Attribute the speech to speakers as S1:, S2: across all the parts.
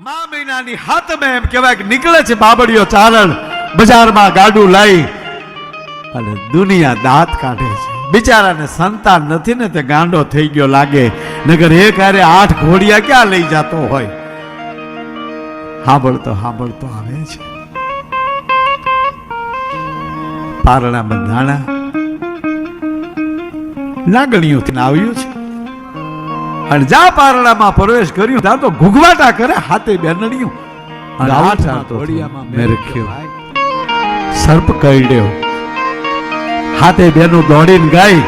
S1: મા મહિનાની હાથમે એમ કહેવાય કે નીકળે છે બાબડીઓ ચારણ. બજારમાં ગાડું લઈ અને દુનિયા દાંત કાઢે છે. બિચારાને સંતાન નથી ને તે ગાંડો થઈ ગયો લાગે. નગર એક હારે આઠ ઘોડિયા ક્યાં લઈ જતો હોય? હાંભળતો હાંભળતો આવે છે. પારણા બંધાણા લાગણીઓથી આવ્યું છે. અને જા પારડામાં પ્રવેશ કર્યો. ત્યાં તો ઘૂઘવાટા કરે હાથે બેનડ્યું અને આઠ હાથ મેં રખ્યો. સર્પ કરડ્યો. હાથે બેનું દોડીને ગઈ.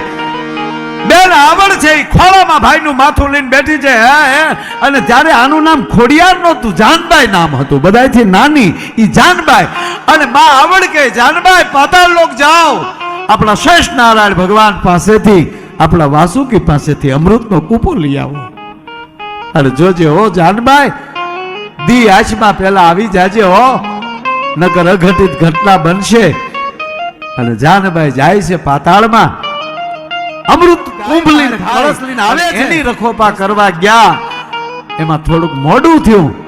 S1: બેન આવડ છે ખોળામાં ભાઈનું માથું લઈને બેઠી છે હે હે. અને ત્યારે આનું નામ ખોડિયાર નહોતું જાનબાઈ નામ હતું. બધાયથી નાની એ જાનબાઈ. અને માં આવડ કે જાનબાઈ પાતાળ લોક જાઓ. આપણા શેષ નારાયણ ભગવાન પાસેથી આપણા વાસુકી પાસેથી અમૃતનો કૂપો લઈ આવો. અને જોજે હો જાનબાઈ દી આશમાં પેલા આવી જાજે હો નકર અઘટિત ઘટના બનશે. અને જાનબાઈ જાય છે પાતાળમાં. અમૃત કુંભ લઈને કળશ લઈને આવે એની રખોપા કરવા ગયા. એમાં થોડુંક મોડું થયું.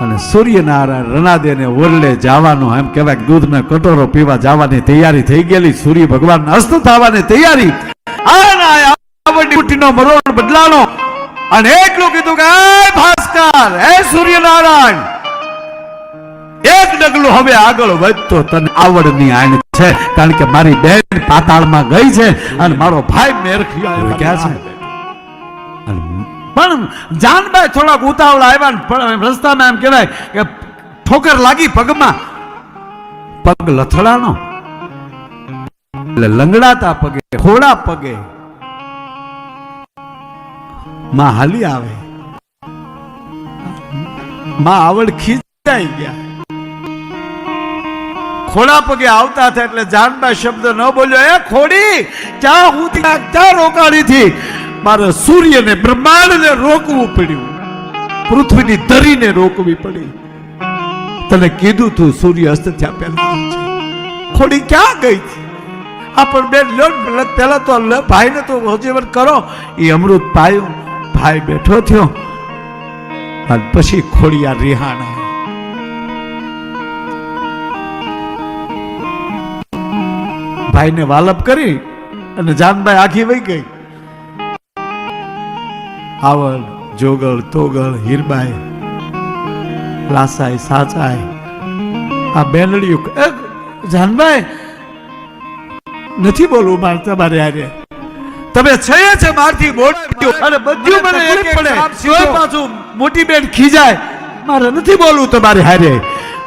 S1: અને સૂર્યનારાયણ રણાદેને ઓરડે જવાનું એમ કહેવાય દૂધના કટોરો પીવા જવાની તૈયારી થઈ ગયેલી. સૂર્ય ભગવાન અસ્ત થવાની તૈયારી. બદલાનો અને એટલું કીધું કે ભાસ્કર હે સૂર્યનારાયણ, એક ડગલું હવે આગળ વધતો તને આવડની આણ છે. કારણ કે મારી બેન પાતાળમાં ગઈ છે અને મારો ભાઈ મેરખી ક્યાં છે. પણ જાનભાઈ થોડાક ઉતાવળા આવ્યા ને રસ્તામાં એમ કહેવાય કે ઠોકર લાગી પગમાં. પગ લથડાનો એટલે લંગડાતા પગે ખોડા પગે. માં હાલી આવે. માં આવડ ખીચાઈ ગયા. ખોડા પગે આવતા હતા એટલે જાનબા શબ્દ ન બોલ્યો. એ ખોડી ક્યાં હું ક્યાં રોકાણી થી મારે સૂર્યને, બ્રહ્માંડને રોકવું પડ્યું. પૃથ્વીની ધરીને રોકવી પડી. તને કીધું તું સૂર્ય અસ્ત થયા પહેલા ખોડી ક્યાં ગઈ? આ બેન લો પેલા તો ભાઈને તો હજીવન કરો. એ અમૃત પાયું, ભાઈ બેઠો થયો. અને પછી ખોડિયા રિહાણા ભાઈને વાલપ કરી અને જાનભાઈ આખી વહી ગઈ. આવડ જોગળ તોગળ હીરબાઈ, લાસાઈ, સાચાઈ. આ બેનડીયું જાનભાઈ નથી બોલવું મારે તમારે હારે. તમે છે છે મારથી બોલ્યું અને બધું મને એક પડે સિવાય પાછું મોટી બેન ખીજાય. મારે નથી બોલવું તમારે હારે.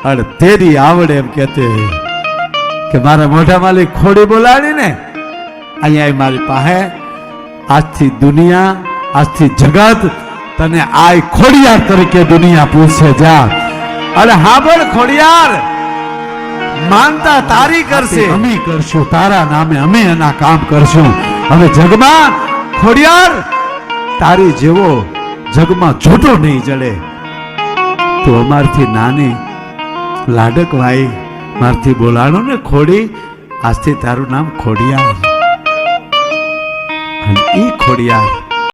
S1: અને તેરી આવડે એમ કહેતે કે મારા મોઢા માલિક ખોડી બોલાડી ને અહીંયા મારી પાસે. આજથી દુનિયા આજથી જગત તને આય ખોડિયાર તરીકે દુનિયા પૂછે જા. અને હાબળ ખોડિયાર. માનતા તારી કરશે. અમે કરશું, તારા નામે અમે એના કામ કરશું. હવે જગમાં ખોડિયાર તારી જેવો જગમાં છૂટો નહીં જડે. તો અમારથી નાની લાડક ભાઈ મારથી બોલાણો ને ખોડી, આજથી તારું નામ ખોડિયાર. ઈ ખોડિયાર